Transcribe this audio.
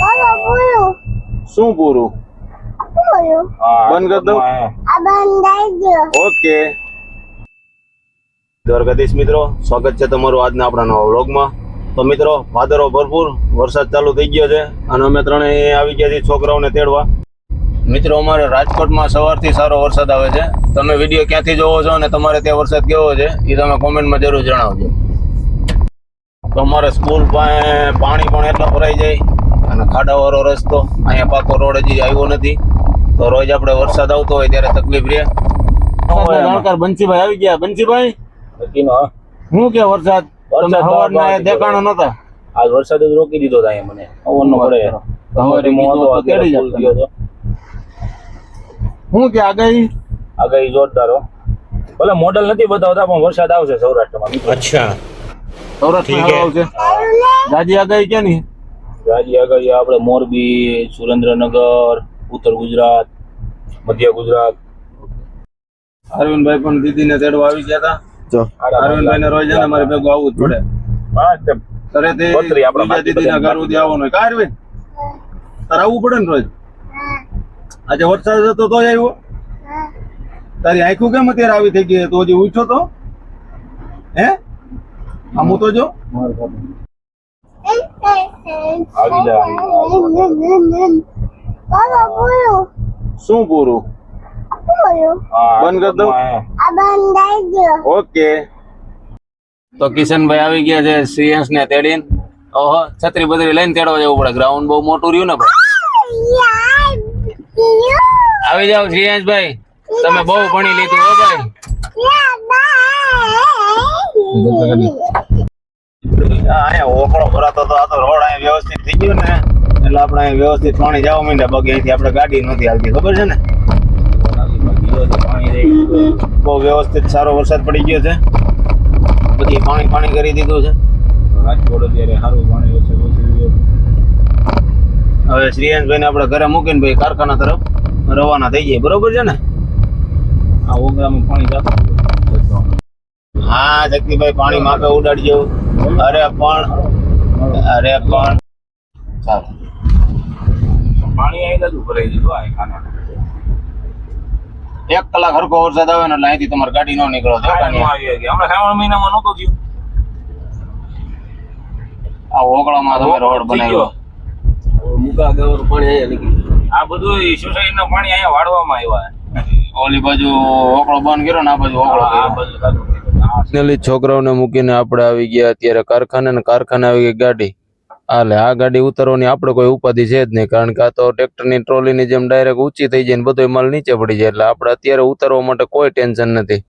બોલો બોલો શું પૂરું બોલો બંધ કરી દઉં. આ બંધાઈ ગયો. ઓકે. દ્વારકાધીશ મિત્રો સ્વાગત છે તમારું આજના આપણા નવા વ્લોગમાં. તો મિત્રો ભાદરો ભરપૂર વરસાદ ચાલુ થઈ ગયો છે અને અમે ત્રણેય આવી ગયા છીએ છોકરાઓને તેડવા. મિત્રો અમારે રાજકોટમાં સવારથી સારો વરસાદ આવે છે. તમે વીડિયો ક્યાંથી જોવો છો અને તમારે ત્યાં વરસાદ કેવો છે એ તમે કોમેન્ટમાં જરૂર જણાવજો. તો અમારે સ્કૂલ પાસે પાણી પણ એટલા ભરાઈ જાય. ખાડાવાળો રસ્તો અહીંયા પાકો રોડ હજી આવ્યો નથી. તો રોજ આપણે વરસાદ આવતો હોય ત્યારે તકલીફ રહે. જાણકાર બંસીભાઈ આવી ગયા. બંસીભાઈ હું? કે વરસાદ? તમે સવારના દેખાણો નતા આજ વરસાદ જ રોકી દીધો હતા મને. પવનનો પડે. હતો. શું કે આગાહી? આગાહી જોરદાર હો. ભલે મોડલ નથી બતાવતા પણ વરસાદ આવશે સૌરાષ્ટ્રમાં. સૌરાષ્ટ્રમાં આવશે. દાદી આગાહી કે નહીં રાજ્ય આગળ આપણે મોરબી સુરેન્દ્રનગર ઉત્તર ગુજરાત મધ્ય ગુજરાત. અરવિંદભાઈ પણ દીદીને તેડવા આવી ગયા હતા. અરવિંદભાઈ ને રોજ છે ને મારે ભેગું આવવું જ પડે. હા, તે ઘરેથી બત્રી આપણા બીજા દીદીના ઘર સુધી આવવાનું કા અરવિંદ? તારે આવવું પડે ને રોજ? આજે વરસાદ હતો તો આવ્યો. તારી આંખું કેમ અત્યારે આવી થઈ ગઈ તો હજી ઉઠ્યો તો? હે? આમ તો જો આવી શું પૂરું બંધ કરી દઉં? ઓકે. તો કિશનભાઈ આવી ગયા છે શ્રીયંશ ને તેડીને. ઓહો છત્રી લઈને તેડવા જવું પડે. ગ્રાઉન્ડ બહુ મોટું રહ્યું ને ભાઈ? આવી જાઓ શ્રીયંશભાઈ તમે બહુ ભણી લીધું હો ભાઈ. અહીંયા ઓકળો ભરાતો તો આ તો રોડ અહીંયા વ્યવસ્થિત થઈ ગયો ને. એટલે આપણે અહીંયા વ્યવસ્થિત પાણી જવા માંડ્યા બગે અહીંથી આપણે ગાડી નથી આવતી. ખબર છે ને? પાણી બહુ વ્યવસ્થિત સારો વરસાદ પડી ગયો છે. બધી પાણી પાણી કરી દીધું છે. રાજકોટ અત્યારે સારું પાણી. હવે શ્રીયંશભાઈ ને આપણે ઘરે મૂકીને ભાઈ કારખાના તરફ રવાના થઈ જાય બરોબર છે ને? આ ઓગરામાં પાણી જતું હા શક્તિભાઈ પાણી માપે ઉડાડજો. અરે પણ અરે પણ. પાણી આવી જતું ભરાઈ આ ખાના એક કલાક હરકો વરસાદ આવે ને એટલે અહીંથી તમારે ગાડી નો નીકળો તો. હમણાં શ્રાવણ મહિનામાં નહોતું થયું. આ ઓગળામાં તમે રોડ બનાવ્યો. આ બધું સોસાયટીના પાણી અહીંયા વાળવામાં આવ્યા. ઓલી બાજુ ઓકળો બંધ કર્યો ને આ બાજુ ઓકળો આ કર્યો ફાઇનલી છોકરાઓને મૂકીને આપણે આવી ગયા અત્યારે કારખાને ને કારખાને આવી ગઈ ગાડી. હાલે, આ ગાડી ઉતારવાની આપણે કોઈ ઉપાધિ છે જ નહીં, કારણ કે આ તો ટ્રેક્ટરની ટ્રોલીની જેમ ડાયરેક્ટ ઊંચી થઈ જાય ને બધો માલ નીચે પડી જાય, એટલે આપણે અત્યારે ઉતારવા માટે કોઈ ટેન્શન નથી.